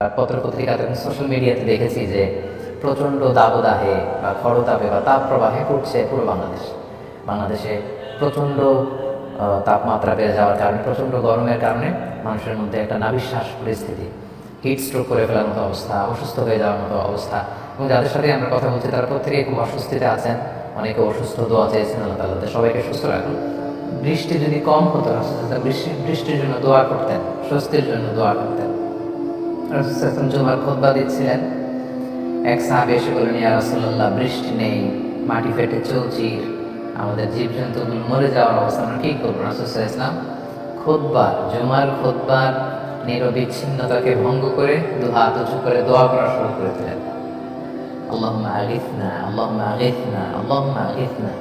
পত্র পত্রিকাতে এবং সোশ্যাল মিডিয়াতে দেখেছি যে প্রচণ্ড দাবদাহে বা খরতাপে বা তাপ প্রবাহে পড়ছে পুরো বাংলাদেশ। বাংলাদেশে প্রচণ্ড তাপমাত্রা বেড়ে যাওয়ার কারণে, প্রচণ্ড গরমের কারণে মানুষের মধ্যে একটা নাবিশ্বাস পরিস্থিতি। হিট স্ট্রোক করে ফেলার মতো অবস্থা, অসুস্থ হয়ে যাওয়ার মতো অবস্থা। এবং যাদের সাথে আমরা কথা বলছি, তারা প্রত্যেকেই খুব অস্বস্তিতে আছেন। অনেকে অসুস্থ, দোয়া চেয়েছেন আল্লাহ তাদের সবাইকে সুস্থ রাখুন বৃষ্টি যদি কম হতো বৃষ্টি বৃষ্টির জন্য দোয়া করতেন, স্বস্তির জন্য দোয়া করতেন। রাসূল জুমার খুতবা দিচ্ছিলেন। এক সাহাবী এসে বললেন, ইয়া রাসূলুল্লাহ, বৃষ্টি নেই, মাটি ফেটে চৌচির আমাদের জীবজন্তুগুলো মরে যাওয়ার অবস্থা আমরা কি করব? রাসূল ইসলাম খুতবা, জুমার খুতবার নিরবিচ্ছিন্নতাকে ভঙ্গ করে দু হাত উঁচু করে দোয়া করা শুরু করে দিলেন। আল্লাহুম্মা আগিথনা আল্লাহুম্মা আগিথনা আল্লাহুম্মা আগিথনা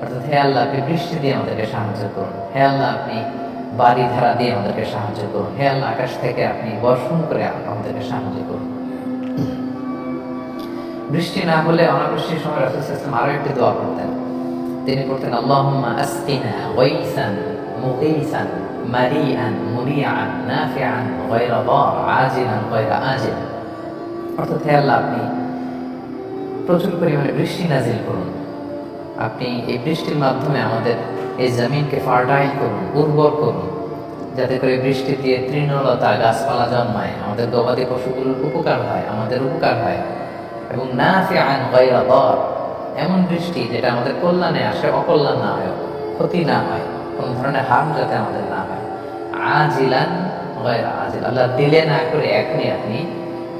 অর্থাৎ, হে আল্লাহ, আপনি বৃষ্টি দিয়ে আমাদেরকে সাহায্য করুন। হে আল্লাহ, আপনি বাড়ি ধারা দিয়ে আমাদেরকে সাহায্য করুন। হে আকাশ থেকে আপনি বর্ষণ করে আমাদেরকে সাহায্য করুন। বৃষ্টি না হলে অনাবৃষ্টির সময় রাসূল সাল্লাল্লাহু আরও একটি দোয়া করতেন। তিনি করতেন আল্লাহুম্মা আসকিনা ওয়াইসান মুগীসান মারিআন মুরিআন নাফিআন গায়রা দার আজিলান গায়রা আজিল। অর্থাৎ হে আল্লাহ, আপনি প্রচুর পরিমাণে বৃষ্টি নাজিল করুন। আপনি এই বৃষ্টির মাধ্যমে আমাদের এই জমিনকে ফার্টাইল করুন, উর্বর করুন, যাতে করে বৃষ্টি দিয়ে তৃণলতা গাছপালা জন্মায়, আমাদের গবাদি পশুগুলোর উপকার হয়, আমাদের উপকার হয়। এবং না গায়রা দার, এমন বৃষ্টি যেটা আমাদের কল্যাণে আসে, অকল্যাণ না হয়, ক্ষতি না হয়, কোনো ধরনের হার্ম যাতে আমাদের না হয়। আজিলান গায়রা আজিল, আল্লাহ দিলে না করে এখনই আপনি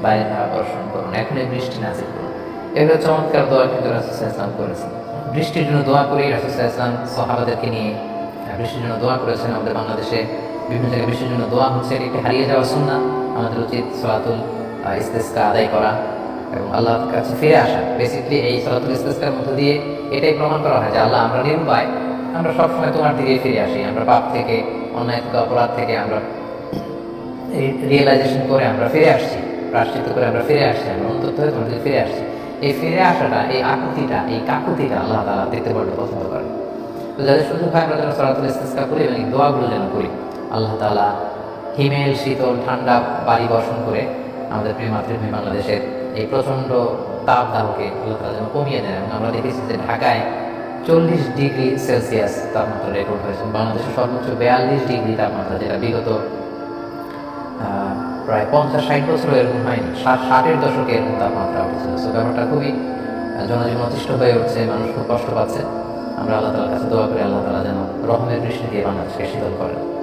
বাইরে ধারা বর্ষণ করুন, এখনই বৃষ্টি নাজিল করুন। এগুলো চমৎকার দোয়া কিন্তু রাসুসাহ ইসলাম করেছেন। বৃষ্টির জন্য দোয়া করি রাসুসাহ ইসলাম সাহাবাদেরকে নিয়ে। আহ, বৃষ্টির জন্য দোয়া করেছেন আমাদের বাংলাদেশে। বিভিন্ন জায়গায় বৃষ্টির জন্য দোয়া হচ্ছে এটি হারিয়ে যাওয়া সুন্না আমাদের উচিত সলাতুল ইস্তেস্কা আদায় করা এবং আল্লাহর কাছে ফিরে আসা। বেসিকলি এই সলাতুল ইস্তেস্কার মধ্য দিয়ে এটাই প্রমাণ করা হয় যে আল্লাহ আমরা নিরুপায়। আমরা সবসময় তোমার দিকে ফিরে আসি আমরা পাপ থেকে অন্যায় থেকে অপরাধ থেকে আমরা রিয়েলাইজেশন করে আমরা ফিরে আসছি প্রাশ্চিত করে আমরা ফিরে আসছি আমরা অন্তত হয়ে ফিরে আসছি। এই ফিরে আসাটা, এই আকুতিটা, এই কাকুতিটা আল্লাহ তালা দেখতে বড্ড পছন্দ করে তো যাদের সুযোগ হয় আমরা যেন সরাতুল ইস্তেস্কা করি এবং এই দোয়াগুলো যেন করি, আল্লাহ তালা হিমেল, শীতল, ঠান্ডা বাড়ি বর্ষণ করে আমাদের প্রিয় মাতৃভূমি বাংলাদেশের এই প্রচণ্ড তাপ দাহকে আল্লাহ তালা যেন কমিয়ে দেন। এবং আমরা দেখেছি যে ঢাকায় চল্লিশ ডিগ্রি সেলসিয়াস তাপমাত্রা রেকর্ড হয়েছে। বাংলাদেশের সর্বোচ্চ বিয়াল্লিশ ডিগ্রি তাপমাত্রা, যেটা বিগত প্রায় পঞ্চাশ ষাট বছর এরকম হয়নি। ষাট, ষাটের দশকে এরকম তাপমাত্রা উঠেছিল সো ব্যাপারটা খুবই জনজীবন অতিষ্ঠ হয়ে উঠছে, মানুষ খুব কষ্ট পাচ্ছে। আমরা আল্লাহ তালার কাছে দোয়া করি, আল্লাহ তালা যেন রহমের বৃষ্টি দিয়ে বাংলাদেশকে শীতল করেন।